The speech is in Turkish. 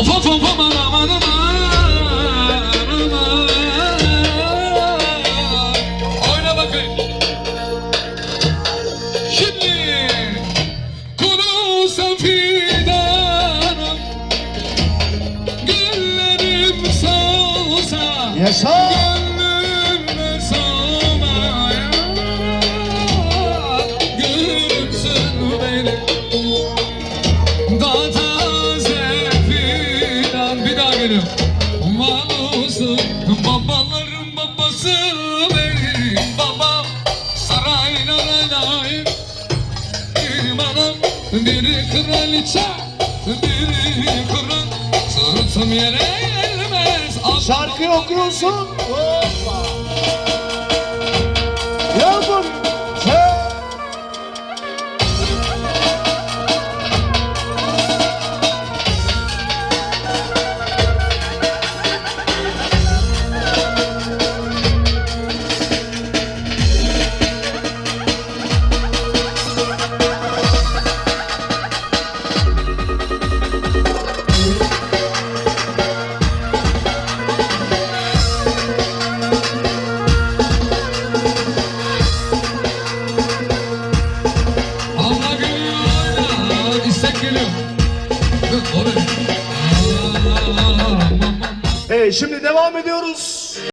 Of of of aman aman aman. Oyna bakayım. Şimdi Kulu fidanım Güllerim solsa Yaşa. Gönlümde solmaya Gülsün benim daha geliyor Malusun Babaların babası benim babam. Sarayla laylayım Bir anam Bir kraliçe Bir kral Sırtım yere gelmez. Şarkıyı okuyorsun. Hoppa. Evet şimdi devam ediyoruz.